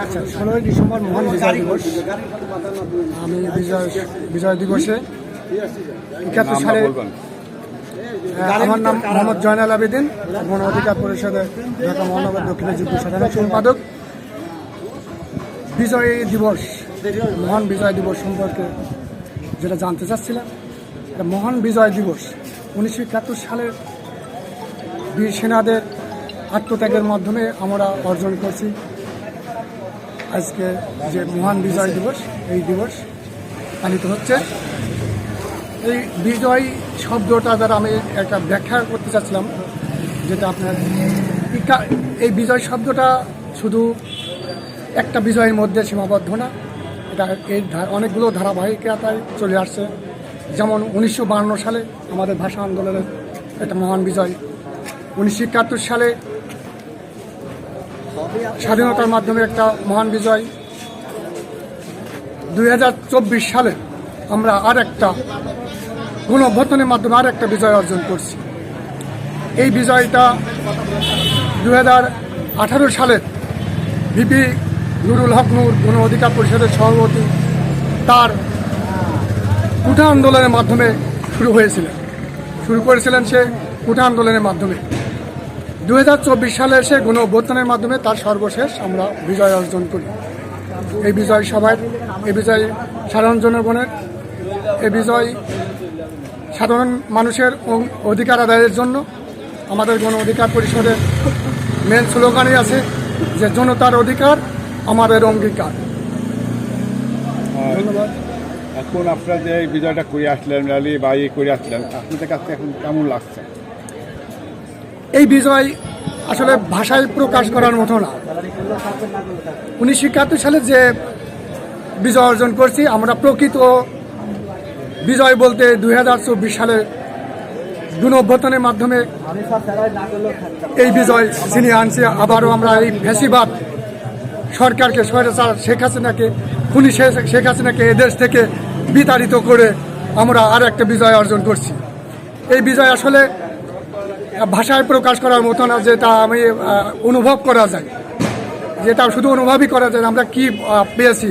আচ্ছা ষোলোই ডিসেম্বর মহান বিজয় দিবস। আমি বিজয় বিজয় দিবসে একাত্তর সালে আমার নাম মোহাম্মদ জয়নাল আবেদিন গণ অধিকার পরিষদের ঢাকা মহানগর দক্ষিণের যুগ্ম সাধারণ সম্পাদক। বিজয় দিবস মহান বিজয় দিবস সম্পর্কে যেটা জানতে চাচ্ছিলাম এটা মহান বিজয় দিবস। উনিশশো একাত্তর সালের বীর সেনাদের আত্মত্যাগের মাধ্যমে আমরা অর্জন করছি। আজকে যে মহান বিজয় দিবস, এই দিবস পালিত হচ্ছে। এই বিজয় শব্দটা দ্বারা আমি একটা ব্যাখ্যা করতে চাচ্ছিলাম, যেটা আপনার এই বিজয় শব্দটা শুধু একটা বিজয়ের মধ্যে সীমাবদ্ধ না, এটা এই অনেকগুলো ধারাবাহিকতায় চলে আসছে। যেমন উনিশশো সালে আমাদের ভাষা আন্দোলনের একটা মহান বিজয়, উনিশশো একাত্তর সালে স্বাধীনতার মাধ্যমে একটা মহান বিজয়। দুই হাজার চব্বিশ সালে আমরা আর একটা গুণ অভ্যর্থনের মাধ্যমে আর একটা বিজয় অর্জন করছি। এই বিজয়টা দুই সালের ভিপি নুরুল হক নূর গণ অধিকার পরিষদের সভাপতি তার কুঠা আন্দোলনের মাধ্যমে শুরু হয়েছিলেন শুরু করেছিলেন সে কুঠা আন্দোলনের মাধ্যমে। দুই হাজার চব্বিশ সালে এসে গণ অভ্যুত্থানের মাধ্যমে তার সর্বশেষ আমরা বিজয় অর্জন করি। এই বিজয় সবাই এই বিজয় সাধারণ জনগণের, এই বিজয় সাধারণ মানুষের অধিকার আদায়ের জন্য আমাদের গণ অধিকার পরিষদের মেন স্লোগানই আছে যে জনতার অধিকার আমাদের অঙ্গীকার। ধন্যবাদ। এখন আপনারা যে এই বিজয়টা করে আসলেন র্যালি বা ইয়ে করে আসলেন, আপনাদের কাছে এখন কেমন লাগছে? এই বিজয় আসলে ভাষায় প্রকাশ করার মতো না। উনিশশো একাত্তর সালে যে বিজয় অর্জন করছি, আমরা প্রকৃত বিজয় বলতে দুই হাজার চব্বিশ সালে গুণ মাধ্যমে এই বিজয় ছিনিয়ে আনছে। আবারও আমরা এই ফ্যাসিবাদ সরকারকে শেখ হাসিনাকে, খুনি শেখ হাসিনাকে এদেশ থেকে বিতাড়িত করে আমরা আর একটা বিজয় অর্জন করছি। এই বিজয় আসলে ভাষায় প্রকাশ করার মতো না, যেটা আমি অনুভব করা যায়। যেটা শুধু অনুভবই করা যায় আমরা কি পেয়েছি।